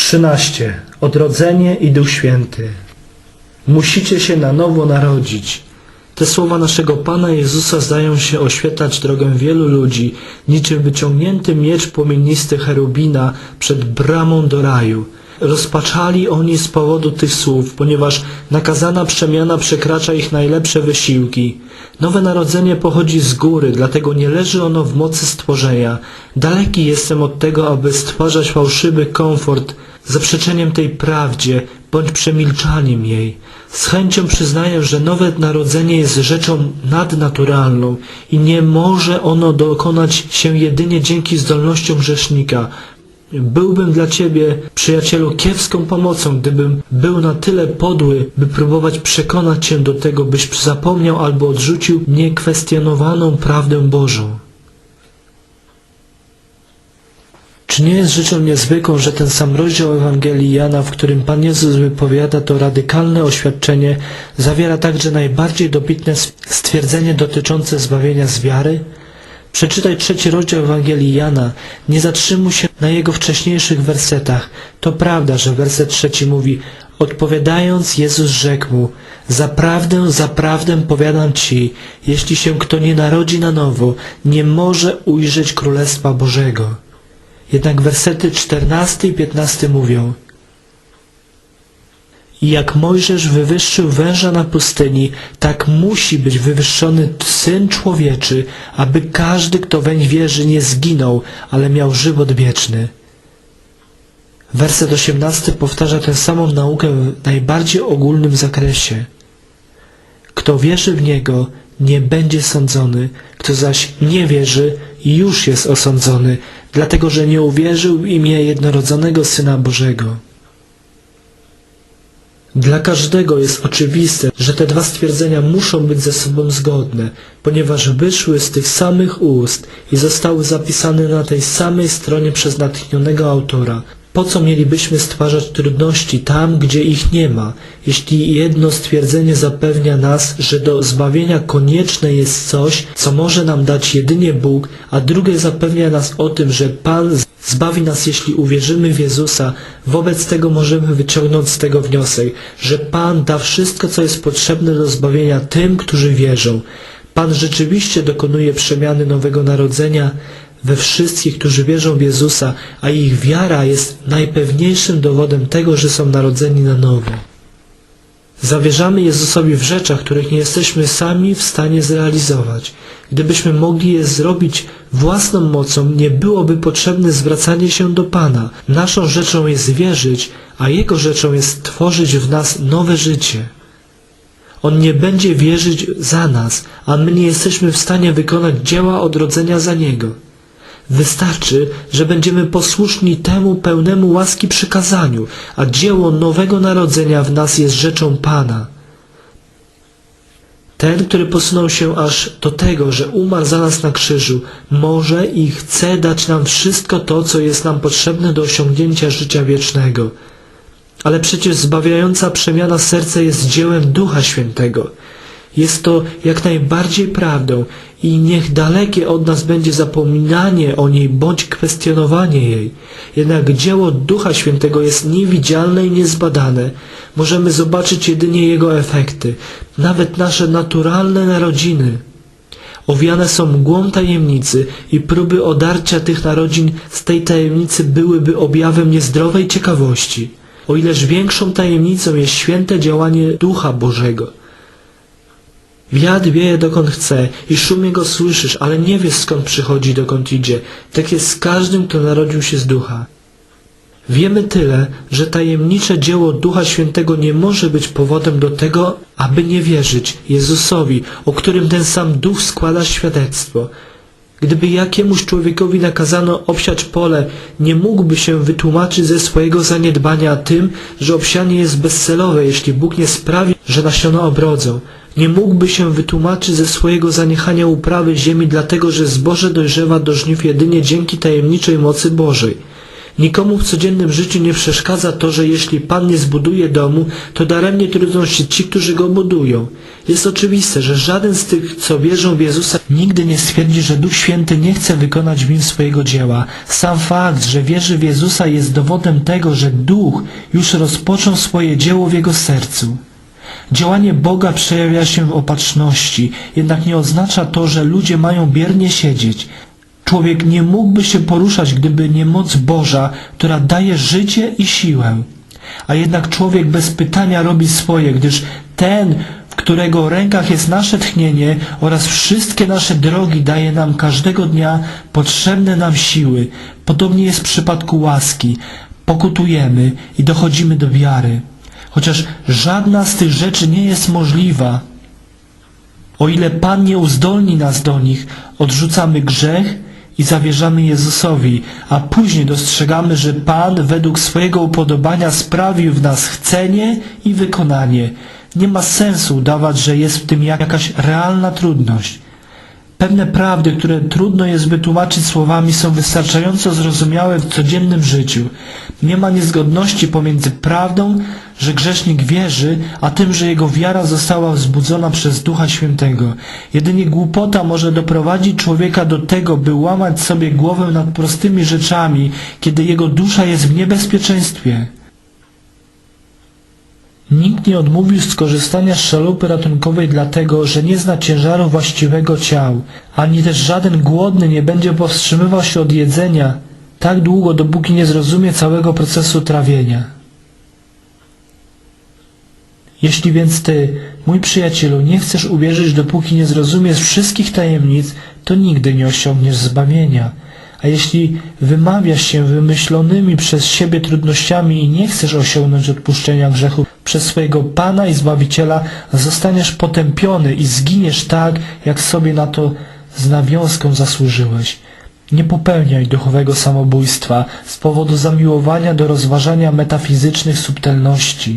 13. Odrodzenie i Duch Święty. Musicie się na nowo narodzić. Te słowa naszego Pana Jezusa zdają się oświetlać drogę wielu ludzi, niczym wyciągnięty miecz płomienisty cherubina przed bramą do raju. Rozpaczali oni z powodu tych słów, ponieważ nakazana przemiana przekracza ich najlepsze wysiłki. Nowe narodzenie pochodzi z góry, dlatego nie leży ono w mocy stworzenia. Daleki jestem od tego, aby stwarzać fałszywy komfort zaprzeczeniem tej prawdzie bądź przemilczaniem jej. Z chęcią przyznaję, że nowe narodzenie jest rzeczą nadnaturalną i nie może ono dokonać się jedynie dzięki zdolnościom grzesznika. Byłbym dla Ciebie, przyjacielu, kiepską pomocą, gdybym był na tyle podły, by próbować przekonać Cię do tego, byś zapomniał albo odrzucił niekwestionowaną prawdę Bożą. Czy nie jest rzeczą niezwykłą, że ten sam rozdział Ewangelii Jana, w którym Pan Jezus wypowiada to radykalne oświadczenie, zawiera także najbardziej dobitne stwierdzenie dotyczące zbawienia z wiary? Przeczytaj trzeci rozdział Ewangelii Jana. Nie zatrzymuj się na jego wcześniejszych wersetach. To prawda, że werset trzeci mówi Odpowiadając, Jezus rzekł mu Zaprawdę, zaprawdę powiadam ci, jeśli się kto nie narodzi na nowo, nie może ujrzeć Królestwa Bożego. Jednak wersety 14 i 15 mówią i jak Mojżesz wywyższył węża na pustyni, tak musi być wywyższony Syn Człowieczy, aby każdy, kto weń wierzy, nie zginął, ale miał żywot wieczny. Werset 18 powtarza tę samą naukę w najbardziej ogólnym zakresie. Kto wierzy w Niego, nie będzie sądzony, kto zaś nie wierzy, już jest osądzony, dlatego że nie uwierzył w imię jednorodzonego Syna Bożego. Dla każdego jest oczywiste, że te dwa stwierdzenia muszą być ze sobą zgodne, ponieważ wyszły z tych samych ust i zostały zapisane na tej samej stronie przez natchnionego autora. Po co mielibyśmy stwarzać trudności tam, gdzie ich nie ma, jeśli jedno stwierdzenie zapewnia nas, że do zbawienia konieczne jest coś, co może nam dać jedynie Bóg, a drugie zapewnia nas o tym, że Pan zbawi nas, jeśli uwierzymy w Jezusa, wobec tego możemy wyciągnąć z tego wniosek, że Pan da wszystko, co jest potrzebne do zbawienia tym, którzy wierzą. Pan rzeczywiście dokonuje przemiany nowego narodzenia we wszystkich, którzy wierzą w Jezusa, a ich wiara jest najpewniejszym dowodem tego, że są narodzeni na nowo. Zawierzamy Jezusowi w rzeczach, których nie jesteśmy sami w stanie zrealizować. Gdybyśmy mogli je zrobić własną mocą, nie byłoby potrzebne zwracanie się do Pana. Naszą rzeczą jest wierzyć, a Jego rzeczą jest tworzyć w nas nowe życie. On nie będzie wierzyć za nas, a my nie jesteśmy w stanie wykonać dzieła odrodzenia za Niego. Wystarczy, że będziemy posłuszni temu pełnemu łaski przykazaniu, a dzieło nowego narodzenia w nas jest rzeczą Pana. Ten, który posunął się aż do tego, że umarł za nas na krzyżu, może i chce dać nam wszystko to, co jest nam potrzebne do osiągnięcia życia wiecznego. Ale przecież zbawiająca przemiana serca jest dziełem Ducha Świętego. Jest to jak najbardziej prawdą i niech dalekie od nas będzie zapominanie o niej bądź kwestionowanie jej. Jednak dzieło Ducha Świętego jest niewidzialne i niezbadane. Możemy zobaczyć jedynie jego efekty, nawet nasze naturalne narodziny. Owiane są mgłą tajemnicy i próby odarcia tych narodzin z tej tajemnicy byłyby objawem niezdrowej ciekawości. O ileż większą tajemnicą jest święte działanie Ducha Bożego. Wiatr wieje dokąd chce i szum jego słyszysz, ale nie wiesz skąd przychodzi, dokąd idzie. Tak jest z każdym, kto narodził się z ducha. Wiemy tyle, że tajemnicze dzieło Ducha Świętego nie może być powodem do tego, aby nie wierzyć Jezusowi, o którym ten sam Duch składa świadectwo. Gdyby jakiemuś człowiekowi nakazano obsiać pole, nie mógłby się wytłumaczyć ze swojego zaniedbania tym, że obsianie jest bezcelowe, jeśli Bóg nie sprawi, że nasiona obrodzą. Nie mógłby się wytłumaczyć ze swojego zaniechania uprawy ziemi, dlatego że zboże dojrzewa do żniw jedynie dzięki tajemniczej mocy Bożej. Nikomu w codziennym życiu nie przeszkadza to, że jeśli Pan nie zbuduje domu, to daremnie trudzą się ci, którzy go budują. Jest oczywiste, że żaden z tych, co wierzą w Jezusa, nigdy nie stwierdzi, że Duch Święty nie chce wykonać w nim swojego dzieła. Sam fakt, że wierzy w Jezusa jest dowodem tego, że Duch już rozpoczął swoje dzieło w jego sercu. Działanie Boga przejawia się w opatrzności, jednak nie oznacza to, że ludzie mają biernie siedzieć. Człowiek nie mógłby się poruszać, gdyby nie moc Boża, która daje życie i siłę. A jednak człowiek bez pytania robi swoje, gdyż ten, w którego rękach jest nasze tchnienie oraz wszystkie nasze drogi daje nam każdego dnia potrzebne nam siły. Podobnie jest w przypadku łaski. Pokutujemy i dochodzimy do wiary. Chociaż żadna z tych rzeczy nie jest możliwa, o ile Pan nie uzdolni nas do nich, odrzucamy grzech i zawierzamy Jezusowi, a później dostrzegamy, że Pan według swojego upodobania sprawił w nas chcenie i wykonanie. Nie ma sensu udawać, że jest w tym jakaś realna trudność. Pewne prawdy, które trudno jest wytłumaczyć słowami, są wystarczająco zrozumiałe w codziennym życiu. Nie ma niezgodności pomiędzy prawdą, że grzesznik wierzy, a tym, że jego wiara została wzbudzona przez Ducha Świętego. Jedynie głupota może doprowadzić człowieka do tego, by łamać sobie głowę nad prostymi rzeczami, kiedy jego dusza jest w niebezpieczeństwie. Nikt nie odmówił skorzystania z szalupy ratunkowej dlatego, że nie zna ciężaru właściwego ciał, ani też żaden głodny nie będzie powstrzymywał się od jedzenia tak długo, dopóki nie zrozumie całego procesu trawienia. Jeśli więc ty, mój przyjacielu, nie chcesz uwierzyć, dopóki nie zrozumiesz wszystkich tajemnic, to nigdy nie osiągniesz zbawienia. A jeśli wymawiasz się wymyślonymi przez siebie trudnościami i nie chcesz osiągnąć odpuszczenia grzechu przez swojego Pana i Zbawiciela, zostaniesz potępiony i zginiesz tak, jak sobie na to z nawiązką zasłużyłeś. Nie popełniaj duchowego samobójstwa z powodu zamiłowania do rozważania metafizycznych subtelności.